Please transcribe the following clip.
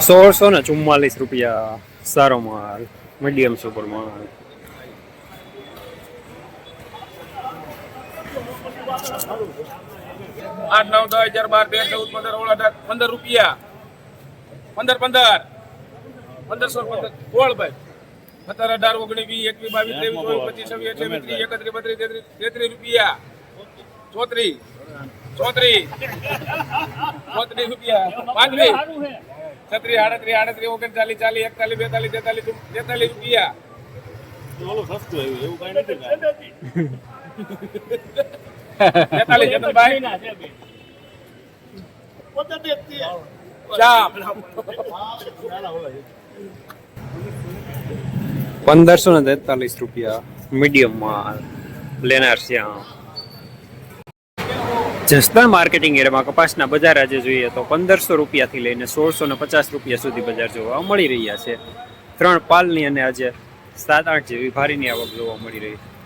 સોળસો ને ચુમ્માલીસ રૂપિયા સારો માલ મીડિયમ સુપર માલ. આઠ નવ દસ હજાર બાર તેર ચૌદ પંદર સોળ અઢાર પંદર રૂપિયા. પંદર પંદર. પંદરસો પંદર સોળ ભાઈ. સત્તર અઢાર ઓગણીસ વીસ એકવીસ બાવીસ ત્રેવીસ ચોવીસ પચીસ છવ્વીસ અઠ્યાવીસ ત્રીસ એકત્રીસ બત્રીસ તેત્રીસ તેત્રીસ રૂપિયા. ચોત્રીસ. ચોત્રીસ. ચોત્રીસ રૂપિયા. પાંત્રીસ. છત્રીસ આડત્રી આડત્રી ઓગણચાલીસ ચાલીસ એકતાલીસ બેતાલીસ તેતાલીસ તેતાલીસ રૂપિયા. તેતાલીસ પંદરસો ને તેતાલીસ રૂપિયા મીડિયમ માલ લેનાર શ્યામ જસદણ માર્કેટિંગ એરિયામાં કપાસના બજાર આજે જોઈએ તો પંદરસો રૂપિયાથી લઈને સોળસો ને પચાસ રૂપિયા સુધી બજાર જોવા મળી રહ્યા છે. ત્રણ પાલની અને આજે સાત, આઠ જેવી ભારીની આવક જોવા મળી રહી છે.